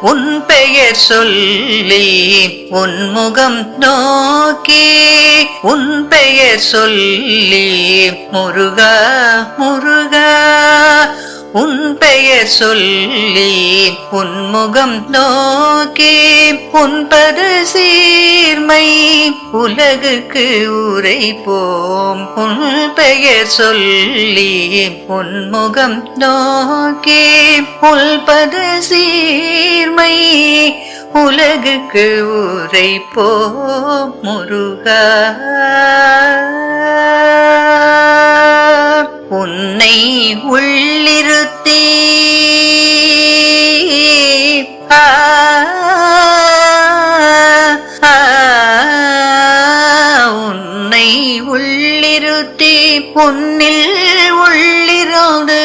உன் பெயர் சொல்லி உன் முகம் நோக்கி. உன் பெயர் சொல்லி முருகா முருகா. உன் பெயர் சொல்லி உன் முகம் நோக்கி. உன்பது சீர்மை உலகுக்கு உரைப்போம். உன் பெயர் சொல்லி உன் முகம் நோக்கி. உள்பது சீர் உலகுக்கு உரைப்போம் முருகா. உன்னை உள்ளிருத்தி உன்னை உள்ளிருத்தி பொன்னில் உள்ளிரோடு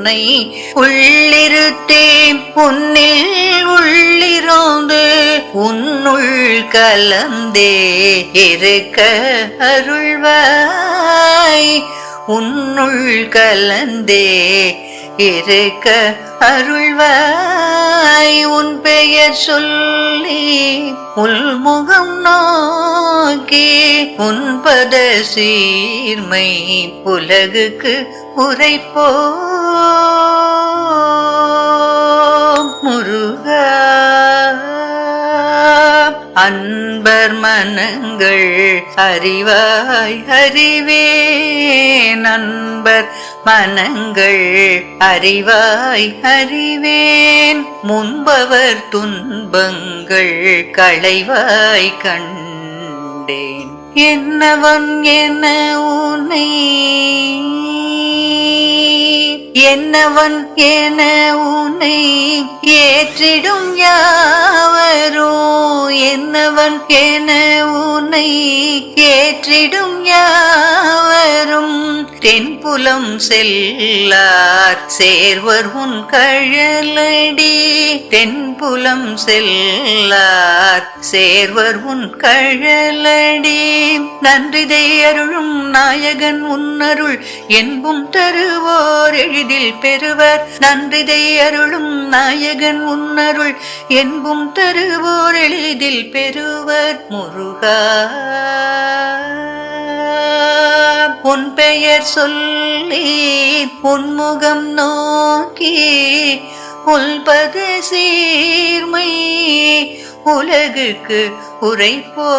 உன்னை உள்ளிருத்தேன். பொன்னில் உள்ளிரோடு உன்னுள் கலந்தே இருக்க அருள்வாய். உன்னுள் கலந்தே இருக்க அருள்வாய் உன் பெயர் சொல்லி உள்முகம் நோக்கி உன்பத சீர்மை உலகுக்கு உரைப்போ மனங்கள் அறிவாய் அறிவே நண்பர் மனங்கள் அறிவாய் அறிவேன். முன்பவர் துன்பங்கள் களைவாய் கண்டேன். என்னவன் என உனை என்னவன் என உனை ஏற்றிடும் யார்? என்னவன் என உன்னை கேற்றிடும் யாவரும். தென்புலம் செல்லார் சேர்வர் உன் கழலடி. தென்புலம் செல்லார் சேர்வர் உன் கழலடி. நன்றிதை அருளும் நாயகன் உன்னருள் என்பும் தருவோர் எளிதில் பெறுவர். நன்றிதை அருளும் நாயகன் உன்னருள் என்பும் தருவோர் எளிதில் பெறுவர். முருகா உன் பெயர் சொல்லி உன்முகம் நோக்கி உள்பது சீர்மை உலகுக்கு உரைப்போ.